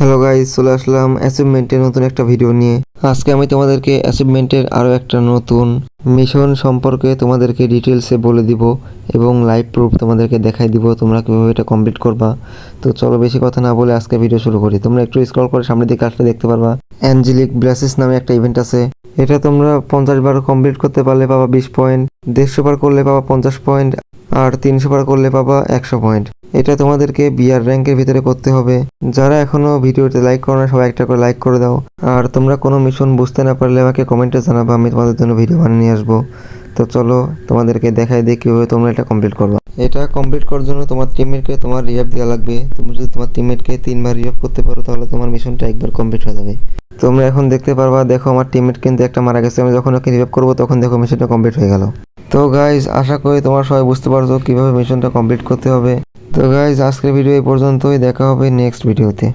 Hello guys চলে আসলাম অ্যাচিভমেন্টের নতুন একটা ভিডিও নিয়ে। আজকে আমি তোমাদেরকে অ্যাচিভমেন্টের আরও একটা নতুন মিশন সম্পর্কে তোমাদেরকে ডিটেলসে বলে দিব এবং লাইভ প্রুফ তোমাদেরকে দেখাই দিব তোমরা কীভাবে এটা কমপ্লিট করবা। তো চলো বেশি কথা না বলে আজকে ভিডিও শুরু করি। তোমরা একটু স্ক্রল করে সামনের দিকে আসলে দেখতে পারবা। অ্যাঞ্জেলিক ব্লাসেস নামে একটা ইভেন্ট আছে। এটা তোমরা পঞ্চাশ বার কমপ্লিট করতে পারলে পাবা বিশ পয়েন্ট দেড়শো বার করলে পাবা পঞ্চাশ পয়েন্ট আর তিনশো বার করলে পাবা একশো পয়েন্ট এটা তোমাদেরকে বিআর র্যাঙ্কের ভিতরে করতে হবে। যারা এখনও ভিডিওতে লাইক করো না, সবাই একটা করে লাইক করে দাও। আর তোমরা কোনো মিশন বুঝতে না পারলে আমাকে কমেন্টে জানাব, আমি তোমাদের জন্য ভিডিও বানিয়ে নিয়ে আসব। তো চলো তোমাদেরকে দেখাই দিই কীভাবে তোমরা এটা কমপ্লিট করবা। এটা কমপ্লিট করার জন্য তোমার টিমমেটকে তোমার রিহাব দেওয়া লাগবে। তুমি যদি তোমার টিমমেটকে তিনবার রিহাব করতে পারো, তাহলে তোমার মিশনটা একবার কমপ্লিট হয়ে যাবে। তোমরা এখন দেখতে পারবা, দেখো আমার টিমমেট কিন্তু একটা মারা গেছে। আমি যখন ওকে রিভাইভ করব, তখন দেখো মিশনটা কমপ্লিট হয়ে গেল। তো গাইজ আশা করি তোমরা সবাই বুঝতে পারছ কীভাবে মিশনটা কমপ্লিট করতে হবে। তো গাইজ আজকের ভিডিও এই পর্যন্তই, দেখা হবে নেক্সট ভিডিওতে